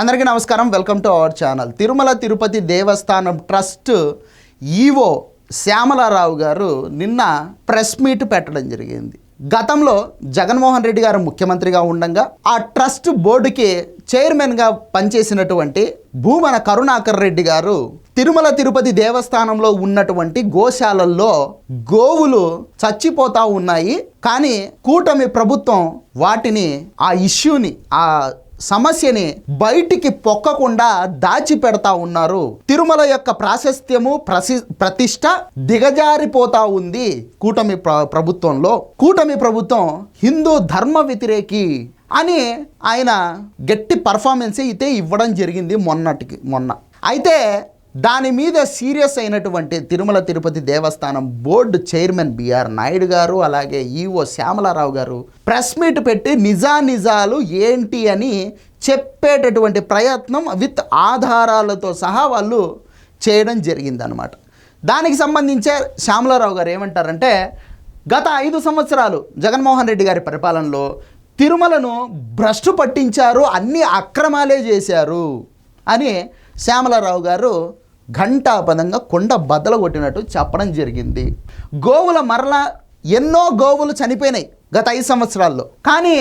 అందరికీ నమస్కారం. Welcome to our channel. Tirumala Tirupati Devasthanam trust EO Shyamala Rao గారు నిన్న ప్రెస్ మీట్ పెట్టడం జరిగింది. గతంలో జగన్మోహన్ రెడ్డి గారు ముఖ్యమంత్రిగా ఉండగా ఆ ట్రస్ట్ బోర్డుకి చైర్మన్గా పనిచేసినటువంటి భూమన కరుణాకర్ రెడ్డి గారు తిరుమల తిరుపతి దేవస్థానంలో ఉన్నటువంటి గోశాలల్లో గోవులు చచ్చిపోతా ఉన్నాయి. కానీ కూటమి ప్రభుత్వం వాటిని ఆ ఇష్యూని ఆ సమస్యని బయటికి పొక్కకుండా దాచిపెడతా ఉన్నారు. తిరుమల యొక్క ప్రాశస్త్యము ప్రసి ప్రతిష్ట దిగజారిపోతా ఉంది కూటమి ప్ర- ప్రభుత్వంలో. కూటమి ప్రభుత్వం హిందూ ధర్మ వ్యతిరేకి అని ఆయన గట్టి పర్ఫార్మెన్స్ అయితే ఇవ్వడం జరిగింది మొన్నటికి మొన్న. అయితే దాని మీద సీరియస్ అయినటువంటి తిరుమల తిరుపతి దేవస్థానం బోర్డు చైర్మన్ బిఆర్ నాయుడు గారు అలాగే ఈఓ శ్యామలారావు గారు ప్రెస్ మీట్ పెట్టి నిజానిజాలు ఏంటి అని చెప్పేటటువంటి ప్రయత్నం విత్ ఆధారాలతో సహా వాళ్ళు చేయడం జరిగిందనమాట దానికి సంబంధించే శ్యామలారావు గారు ఏమంటారంటే గత ఐదు సంవత్సరాలు జగన్మోహన్ రెడ్డి గారి పరిపాలనలో తిరుమలను భ్రష్టు పట్టించారు అన్ని అక్రమాలే చేశారు అని శ్యామలారావు గారు ఘంటాపదంగా కొండ బద్దలు కొట్టినట్టు చెప్పడం జరిగింది. గోవుల మరల ఎన్నో గోవులు చనిపోయినాయి గత ఐదు సంవత్సరాల్లో. కానీ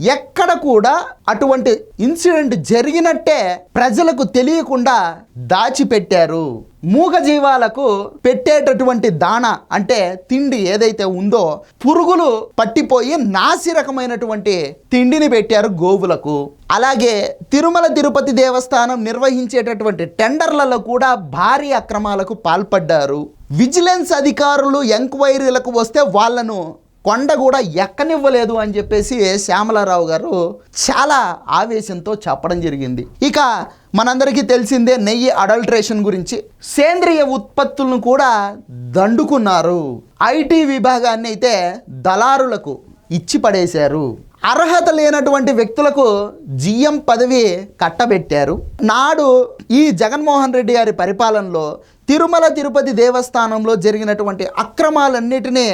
ఎక్కడ కూడా అటువంటి ఇన్సిడెంట్ జరిగినట్టే ప్రజలకు తెలియకుండా దాచిపెట్టారు. మూగ జీవాలకు పెట్టేటటువంటి దాణ అంటే తిండి ఏదైతే ఉందో పురుగులు పట్టిపోయి నాసి రకమైనటువంటి తిండిని పెట్టారు గోవులకు. అలాగే తిరుమల తిరుపతి దేవస్థానం నిర్వహించేటటువంటి టెండర్లలో కూడా భారీ అక్రమాలకు పాల్పడ్డారు. విజిలెన్స్ అధికారులు ఎంక్వైరీలకు వస్తే వాళ్ళను కొండ కూడా ఎక్కనివ్వలేదు అని చెప్పేసి శ్యామలారావు గారు చాలా ఆవేశంతో చెప్పడం జరిగింది. ఇక మనందరికీ తెలిసిందే నెయ్యి అడల్ట్రేషన్ గురించి. సేంద్రియ ఉత్పత్తులను కూడా దండుకున్నారు. ఐటీ విభాగాన్ని అయితే దళారులకు ఇచ్చి పడేశారు అర్హత లేనటువంటి వ్యక్తులకు జిఎం పదవి కట్టబెట్టారు. నాడు ఈ జగన్మోహన్ రెడ్డి గారి పరిపాలనలో తిరుమల తిరుపతి దేవస్థానంలో జరిగినటువంటి అక్రమాలన్నిటినీ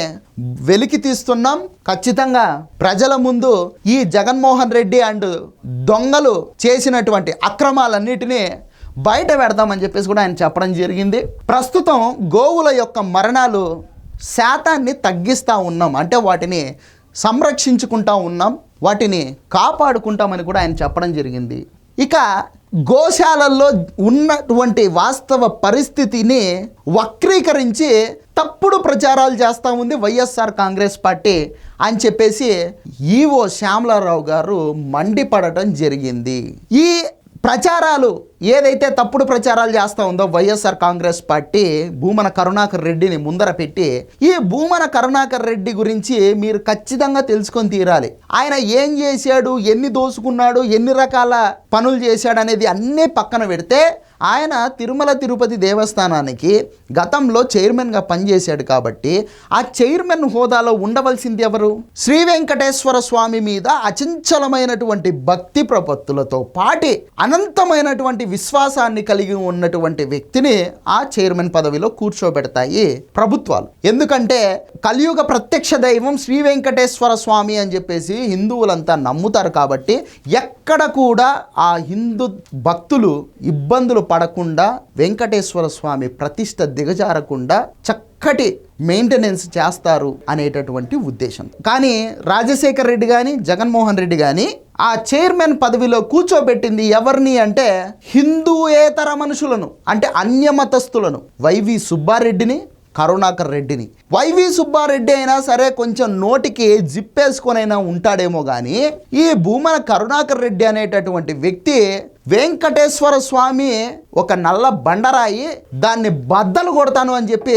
వెలికి తీస్తున్నాం. ఖచ్చితంగా ప్రజల ముందు ఈ జగన్మోహన్ రెడ్డి అండ్ దొంగలు చేసినటువంటి అక్రమాలన్నిటినీ బయట పెడదామని చెప్పేసి కూడా ఆయన చెప్పడం జరిగింది. ప్రస్తుతం గోవుల యొక్క మరణాలు శాతాన్ని తగ్గిస్తూ ఉన్నాం. అంటే వాటిని సంరక్షించుకుంటా ఉన్నాం. వాటిని కాపాడుకుంటామని కూడా ఆయన చెప్పడం జరిగింది. ఇక గోశాలల్లో ఉన్నటువంటి వాస్తవ పరిస్థితిని వక్రీకరించి తప్పుడు ప్రచారాలు చేస్తూ ఉంది వైఎస్ఆర్ కాంగ్రెస్ పార్టీ అని చెప్పేసి ఈవో శ్యామలారావు గారు మండిపడటం జరిగింది. ఈ ప్రచారాలు ఏదైతే తప్పుడు ప్రచారాలు చేస్తూ ఉందో వైఎస్ఆర్ కాంగ్రెస్ పార్టీ భూమన కరుణాకర్ రెడ్డిని ముందర పెట్టి ఈ భూమన కరుణాకర్ రెడ్డి గురించి మీరు ఖచ్చితంగా తెలుసుకొని తీరాలి. ఆయన ఏం చేశాడు ఎన్ని దోసుకున్నాడు ఎన్ని రకాల పనులు చేశాడు అనేది అన్నీ పక్కన పెడితే ఆయన తిరుమల తిరుపతి దేవస్థానానికి గతంలో చైర్మన్గా పనిచేశాడు కాబట్టి ఆ చైర్మన్ హోదాలో ఉండవలసింది ఎవరు? శ్రీ వెంకటేశ్వర స్వామి మీద అచంచలమైనటువంటి భక్తి ప్రపత్తులతో పాటి అనంతమైనటువంటి విశ్వాసాన్ని కలిగి ఉన్నటువంటి వ్యక్తిని ఆ చైర్మన్ పదవిలో కూర్చోబెడతాయి ప్రభుత్వాలు. ఎందుకంటే కలియుగ ప్రత్యక్ష దైవం శ్రీ వెంకటేశ్వర స్వామి అని చెప్పేసి హిందువులంతా నమ్ముతారు కాబట్టి ఎక్కడ కూడా ఆ హిందూ భక్తులు ఇబ్బందులు పడకుండా వెంకటేశ్వర స్వామి ప్రతిష్ట దిగజారకుండా చక్కటి మెయింటెనెన్స్ చేస్తారు అనేటటువంటి ఉద్దేశం. కానీ రాజశేఖర్ రెడ్డి కానీ జగన్మోహన్ రెడ్డి కానీ ఆ చైర్మన్ పదవిలో కూర్చోబెట్టింది ఎవరిని అంటే హిందూయేతర మనుషులను అంటే అన్యమతస్థులను వైవి సుబ్బారెడ్డిని కరుణాకర్ రెడ్డిని. వైవి సుబ్బారెడ్డి అయినా సరే కొంచెం నోటికి జిప్పేసుకొనైనా ఉంటాడేమో కానీ ఈ భూమన కరుణాకర్ రెడ్డి అనేటటువంటి వ్యక్తి వెంకటేశ్వర స్వామి ఒక నల్ల బండరాయి దాన్ని బద్దలు కొడతాను అని చెప్పి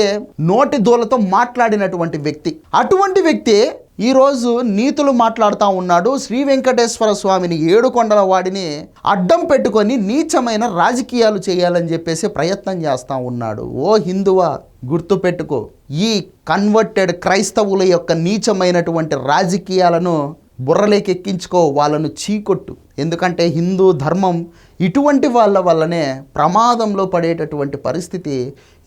నోటి దూలతో మాట్లాడినటువంటి వ్యక్తి. అటువంటి వ్యక్తి ఈరోజు నీతులు మాట్లాడుతూ ఉన్నాడు శ్రీ వెంకటేశ్వర స్వామిని ఏడు కొండల వాడిని అడ్డం పెట్టుకొని నీచమైన రాజకీయాలు చేయాలని చెప్పేసి ప్రయత్నం చేస్తూ ఉన్నాడు. ఓ హిందువా గుర్తుపెట్టుకో ఈ కన్వర్టెడ్ క్రైస్తవుల యొక్క నీచమైనటువంటి రాజకీయాలను బుర్రలేకెక్కించుకో వాళ్ళను చీకొట్టు. ఎందుకంటే హిందూ ధర్మం ఇటువంటి వాళ్ళ వల్లనే ప్రమాదంలో పడేటటువంటి పరిస్థితి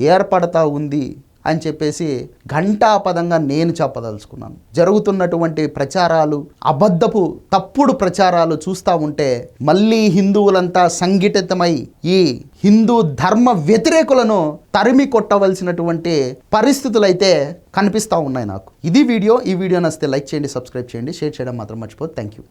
ఏర్పడతా ఉంది. అని చెప్పేసి ఘంటాపదంగా నేను చెప్పదలుచుకున్నాను. జరుగుతున్నటువంటి ప్రచారాలు అబద్ధపు తప్పుడు ప్రచారాలు చూస్తూ ఉంటే మళ్ళీ హిందువులంతా సంఘటితమై ఈ హిందూ ధర్మ వ్యతిరేకులను తరిమి కొట్టవలసినటువంటి పరిస్థితులు అయితే కనిపిస్తూ ఉన్నాయి నాకు. ఇది వీడియో. ఈ వీడియో నచ్చితే లైక్ చేయండి సబ్స్క్రైబ్ చేయండి షేర్ చేయడం మాత్రం మర్చిపోదు థ్యాంక్ యూ